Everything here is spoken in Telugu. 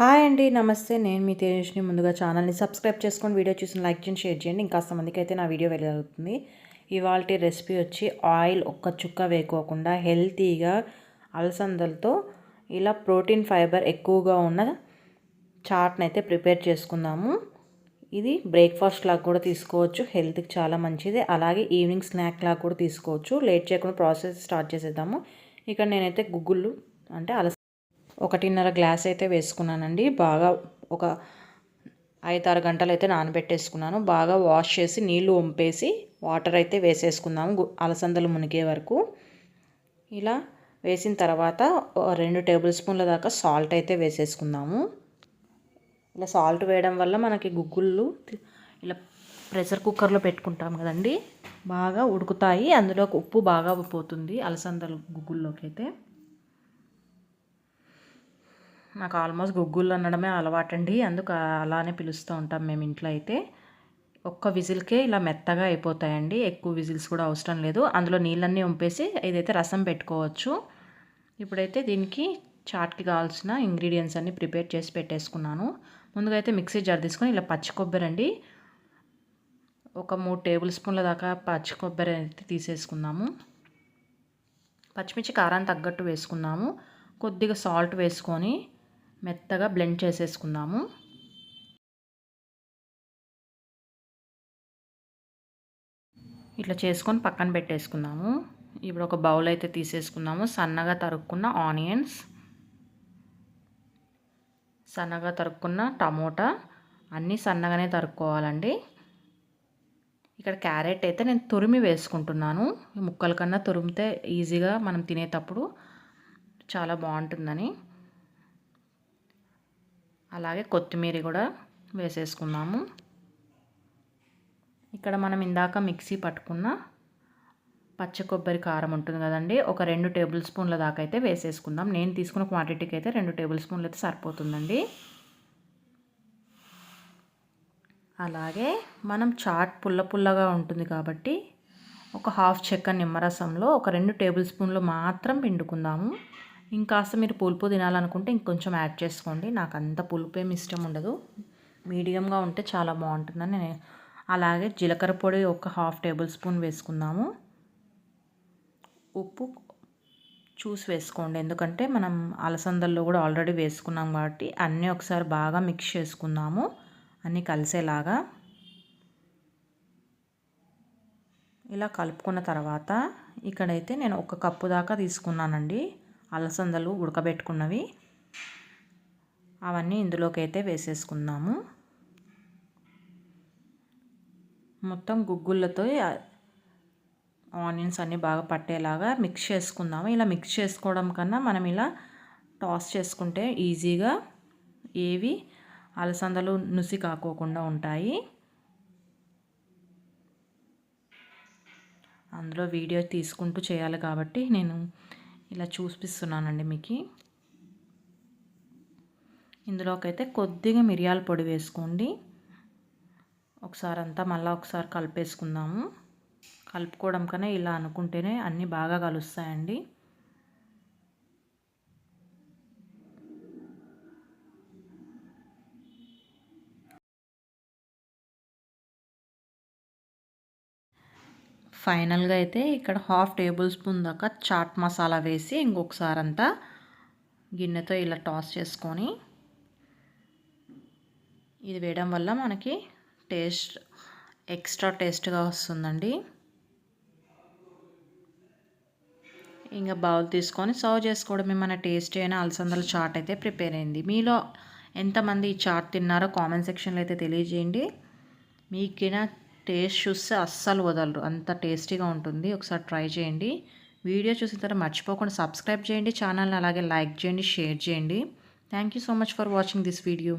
హాయ్ అండి నమస్తే. నేను మీ తేజస్ని ముందుగా ఛానల్ని సబ్స్క్రైబ్ చేసుకొని వీడియో చూసిన లైక్ చేయండి షేర్ చేయండి. ఇంకాస్త మందికి అయితే నా వీడియో వెళ్ళగలుగుతుంది. ఇవాళ రెసిపీ వచ్చి ఆయిల్ ఒక్క చుక్క వేకోకుండా హెల్తీగా అలసందలతో ఇలా ప్రోటీన్ ఫైబర్ ఎక్కువగా ఉన్న చాట్ని అయితే ప్రిపేర్ చేసుకుందాము. ఇది బ్రేక్ఫాస్ట్ లాగా కూడా తీసుకోవచ్చు. హెల్త్కి చాలా మంచిది. అలాగే ఈవినింగ్ స్నాక్ లాగా కూడా తీసుకోవచ్చు. లేట్ చేయకుండా ప్రాసెస్ స్టార్ట్ చేసేద్దాము. ఇక్కడ నేనైతే గుగ్గుళ్ళు అంటే అలస ఒకటిన్నర గ్లాస్ అయితే వేసుకున్నానండి. బాగా ఒక ఐదారు గంటలు అయితే నానబెట్టేసుకున్నాను. బాగా వాష్ చేసి నీళ్ళు వంపేసి వాటర్ అయితే వేసేసుకుందాము. అలసందలు మునిగే వరకు. ఇలా వేసిన తర్వాత రెండు టేబుల్ స్పూన్ల దాకా సాల్ట్ అయితే వేసేసుకుందాము. ఇలా సాల్ట్ వేయడం వల్ల మనకి గుగ్గుళ్ళు ఇలా ప్రెషర్ కుక్కర్లో పెట్టుకుంటాం కదండి. బాగా ఉడుకుతాయి. అందులో ఉప్పు బాగా పోతుంది అలసందలు గుగ్గుల్లోకి అయితే నాకు ఆల్మోస్ట్ గుగ్గులు అనడమే అలవాటండి. అందుకు అలానే పిలుస్తూ ఉంటాం మేము ఇంట్లో అయితే. ఒక్క విజిల్కే ఇలా మెత్తగా అయిపోతాయండి. ఎక్కువ విజిల్స్ కూడా అవసరం లేదు. అందులో నీళ్ళన్నీ ఉంపేసి ఇదైతే రసం పెట్టుకోవచ్చు ఇప్పుడైతే దీనికి చాట్కి కావాల్సిన ఇంగ్రీడియంట్స్ అన్నీ ప్రిపేర్ చేసి పెట్టేసుకున్నాను. ముందుగా అయితే మిక్సీ జార్ తీసుకొని ఇలా పచ్చి కొబ్బరి అండి. ఒక మూడు టేబుల్ స్పూన్ల దాకా పచ్చి కొబ్బరి అయితే తీసేసుకుందాము. పచ్చిమిర్చి కారాన్ని తగ్గట్టు వేసుకున్నాము కొద్దిగా సాల్ట్ వేసుకొని మెత్తగా బ్లెండ్ చేసేసుకుందాము. ఇట్లా చేసుకొని పక్కన పెట్టేసుకుందాము. ఇప్పుడు ఒక బౌల్ అయితే తీసేసుకుందాము. సన్నగా తరుక్కున్న ఆనియన్స్ సన్నగా తరుక్కున్న టమోటా అన్నీ సన్నగానే తరుక్కోవాలండి. ఇక్కడ క్యారెట్ అయితే నేను తురిమి వేసుకుంటున్నాను. ముక్కల కన్నా తురిమితే ఈజీగా మనం తినేటప్పుడు చాలా బాగుంటుందని. అలాగే కొత్తిమీర కూడా వేసేసుకుందాము. ఇక్కడ మనం ఇందాక మిక్సీ పట్టుకున్న పచ్చ కొబ్బరి కారం ఉంటుంది కదండి ఒక రెండు టేబుల్ స్పూన్ల దాకా అయితే వేసేసుకుందాం. నేను తీసుకున్న క్వాంటిటీకి అయితే రెండు టేబుల్ స్పూన్లు అయితే సరిపోతుందండి. అలాగే మనం చాట్ పుల్ల పుల్లగా ఉంటుంది కాబట్టి ఒక హాఫ్ చెక్క నిమ్మరసంలో ఒక రెండు టేబుల్ స్పూన్లు మాత్రం పిండుకుందాము. ఇంకాస్త మీరు పులుపు తినాలనుకుంటే ఇంకొంచెం యాడ్ చేసుకోండి. నాకు అంత పులుపు ఏమి ఇష్టం ఉండదు. మీడియంగా ఉంటే చాలా బాగుంటుందని నేను అలాగే జీలకర్ర పొడి ఒక హాఫ్ టేబుల్ స్పూన్ వేసుకుందాము. ఉప్పు చూసి వేసుకోండి. ఎందుకంటే మనం అలసందల్లో కూడా ఆల్రెడీ వేసుకున్నాం కాబట్టి అన్నీ ఒకసారి బాగా మిక్స్ చేసుకుందాము. అన్నీ కలిసేలాగా. ఇలా కలుపుకున్న తర్వాత ఇక్కడైతే నేను ఒక కప్పు దాకా తీసుకున్నానండి. అలసందలు ఉడకబెట్టుకున్నవి. అవన్నీ ఇందులోకైతే వేసేసుకుందాము. మొత్తం గుగ్గులతో ఆనియన్స్ అన్నీ బాగా పట్టేలాగా మిక్స్ చేసుకుందాము. ఇలా మిక్స్ చేసుకోవడం కన్నా మనం ఇలా టాస్ చేసుకుంటే ఈజీగా ఏవి అలసందలు నుసి కాకోకుండా ఉంటాయి. అందులో వీడియో తీసుకుంటూ చేయాలి కాబట్టి నేను ఇలా చూపిస్తున్నానండి మీకు. ఇందులోకైతే కొద్దిగా మిరియాల పొడి వేసుకోండి. ఒకసారి అంతా మళ్ళీ ఒకసారి కలిపేసుకుందాము. కలుపుకోవడం కన్నా ఇలా అనుకుంటేనే అన్నీ బాగా కలుస్తాయండి. ఫైనల్గా అయితే ఇక్కడ హాఫ్ టేబుల్ స్పూన్ దాకా చాట్ మసాలా వేసి ఇంకొకసారి అంతా గిన్నెతో ఇలా టాస్ చేసుకొని ఇది వేయడం వల్ల మనకి టేస్ట్ ఎక్స్ట్రా టేస్ట్గా వస్తుందండి. ఇంకా బౌల్ తీసుకొని సర్వ్ చేసుకోవడమే మన టేస్ట్ అయిన అలసందల చాట్ అయితే ప్రిపేర్ అయింది. మీలో ఎంతమంది ఈ చాట్ తిన్నారో కామెంట్ సెక్షన్లో అయితే తెలియజేయండి. మీకు టేస్ట్ చూస్తే అస్సలు వదలరు. అంత టేస్టీగా ఉంటుంది. ఒకసారి ట్రై చేయండి. వీడియో చూసిన తర్వాత మర్చిపోకుండా సబ్స్క్రైబ్ చేయండి. ఛానల్ని అలాగే లైక్ చేయండి షేర్ చేయండి. Thank you so much for watching this video.